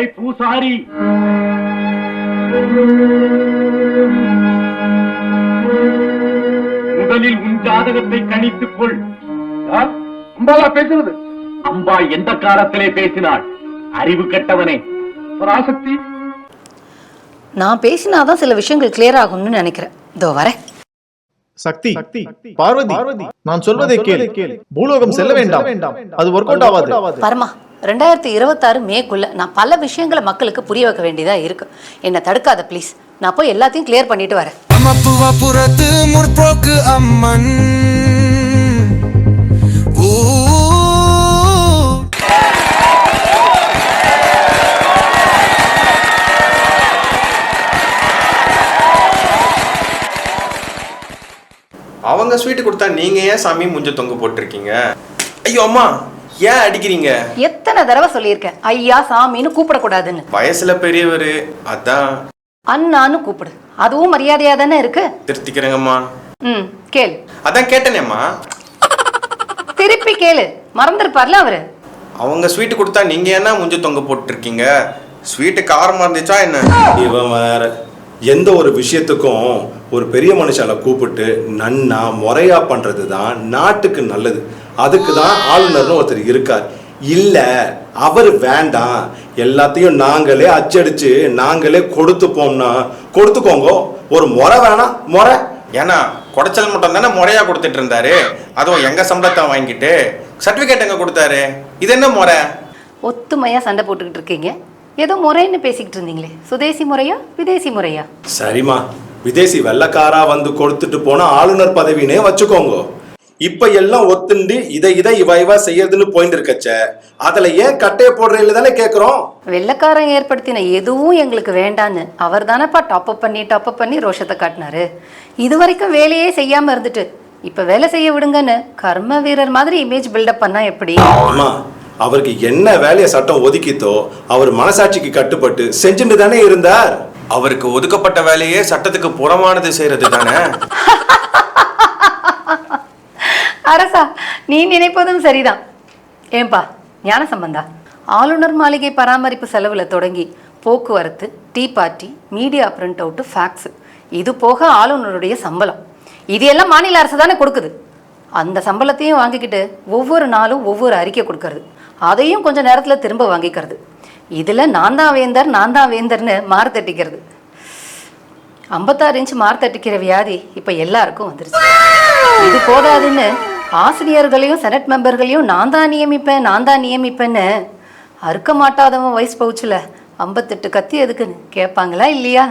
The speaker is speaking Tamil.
ஏய் பூசாரி. முதலில் உன் ஜாதகத்தை கணித்துக் கொள். அம்பாலா பேசுறது. அம்பா எந்த காலத்திலே பேசினாள்? அறிவு கெட்டவனே. பராசக்தி நான் பேசினாதான் சில விஷயங்கள் கிளியர் ஆகும்னு நினைக்கிறேன். இதோ வரேன். சக்தி பார்வதி நான் சொல்வதை கேள். பூலோகம் செல்ல வேண்டாம். அது ஒர்க் அவுட் ஆகாது. பரமா ரெண்டாயிரத்தி இருபத்தாறு மேக்குள்ள நான் பல விஷயங்களை மக்களுக்கு புரிய வைக்க வேண்டியதா இருக்கு. என்னை தடுக்காத ப்ளீஸ் நான் போய் எல்லாத்தையும் கிளியர் பண்ணிட்டு வரேன். முற்போக்கு அம்மன். அவங்க ஸ்வீட் கொடுத்தா நீங்க ஏன் சாமி முஞ்ச தொங்க போட்டிருக்கீங்க? ஐயோ அம்மா ஏன் அடிக்கிறீங்க? எத்தனை தடவை சொல்லியிருக்கேன். ஐயா சாமின்னு கூப்பிடக்கூடாதுன்னு. வயசுல பெரியவர் அதான். அண்ணான்னு கூப்பிடு. அதுவும் மரியாதையா தானே இருக்கு? திருத்திக்கிறேங்கம்மா. ம் கேளு. அதான் கேட்டேனேம்மா. திருப்பி கேளு. மறந்துருப்பார்ல அவரு? அவங்க ஸ்வீட் கொடுத்தா நீங்க என்ன முஞ்ச தொங்க போட்டிருக்கீங்க? ஸ்வீட்டு காரமா இருந்துச்சா என்ன? இவன் வேற. எந்த ஒரு விஷயத்துக்கும் ஒரு பெரிய மனுஷால கூப்பிட்டு நன்னா முறையா பண்றது தான் நாட்டுக்கு நல்லது. அதுக்கு தான் ஆளுநர்னு ஒருத்தர் இருக்கார். இல்ல அவர் வேண்டாம். எல்லாத்தையும் நாங்களே அச்சடிச்சு நாங்களே கொடுத்துப்போம்னா கொடுத்துக்கோங்க. ஒரு முறை வேணாம் முறை. ஏன்னா குடைச்சல் மட்டும் தானே முறையா கொடுத்துட்டு இருந்தாரு. அதுவும் எங்க சம்பளத்தை வாங்கிட்டு சர்டிபிகேட் எங்க கொடுத்தாரு? இது என்ன முறை? ஒத்துமையா சண்டை போட்டுக்கிட்டு இருக்கீங்க. ஏதோ முறைன்னு பேசிக்கிட்டு இருந்தீங்களே. சுதேசி முறையா விதேசி முறையா? சரிம்மா. விதேசி வெள்ளக்காரா வந்து கொடுத்துட்டு போன ஆளுநர் பதவினே வச்சுக்கோங்க. இப்ப எல்லாம் ஒத்துண்டு இதை இதை இவ இவ செய்யறதுன்னு போயிட்டு இருக்கச்ச. அதுல ஏன் கட்டையை போடுறீங்க தானே கேக்குறோம்? வெள்ளக்காரன் ஏற்படுத்தின எதுவும் எங்களுக்கு வேண்டான்னு அவர் தானப்பா டாப் அப் பண்ணி டாப் அப் பண்ணி ரோஷத்தை காட்டினாரு. இது வரைக்கும் வேலையே செய்யாம இருந்துட்டு இப்ப வேலை செய்ய விடுங்கன்னு கர்ம வீரர் மாதிரி இமேஜ் பில்டப் பண்ணா எப்படி? அம்மா அவருக்கு என்ன வேலையை சட்டம் ஒதுக்கித்தோ அவர் மனசாட்சிக்கு கட்டுப்பட்டு செஞ்சுட்டு தானே இருந்தார். அவருக்கு ஒதுக்கப்பட்ட வேலையே சட்டத்துக்கு புறமானது செய்யறது தானே? அரசா நீ நினைப்பதும் சரிதான். ஏன்பா ஞான சம்பந்தா ஆளுநர் மாளிகை பராமரிப்பு செலவுல தொடங்கி போக்குவரத்து tea party media print out fax இது போக ஆளுநருடைய சம்பளம். இது எல்லாம் மாநில அரசு தானே கொடுக்குது. அந்த சம்பளத்தையும் வாங்கிக்கிட்டு ஒவ்வொரு நாளும் ஒவ்வொரு அறிக்கை கொடுக்கறது. அதையும் கொஞ்சம் நேரத்தில் திரும்ப வாங்கிக்கிறது. இதில் நான் தான் வேந்தர் நான் தான் வேந்தர்னு மார்த்தட்டிக்கிறது ஐம்பத்தாறு இன்ச்சு மார்த்தட்டிக்கிற வியாதி இப்போ எல்லாருக்கும் வந்துருச்சு. இது போதாதுன்னு ஆசிரியர்களையும் செனட் மெம்பர்களையும் நான் தான் நியமிப்பேன் நான் தான் நியமிப்பேன்னு அறுக்க மாட்டாதவன் வயசு பவுச்சில் ஐம்பத்தெட்டு கத்தி எதுக்குன்னு? கேட்பாங்களா இல்லையா?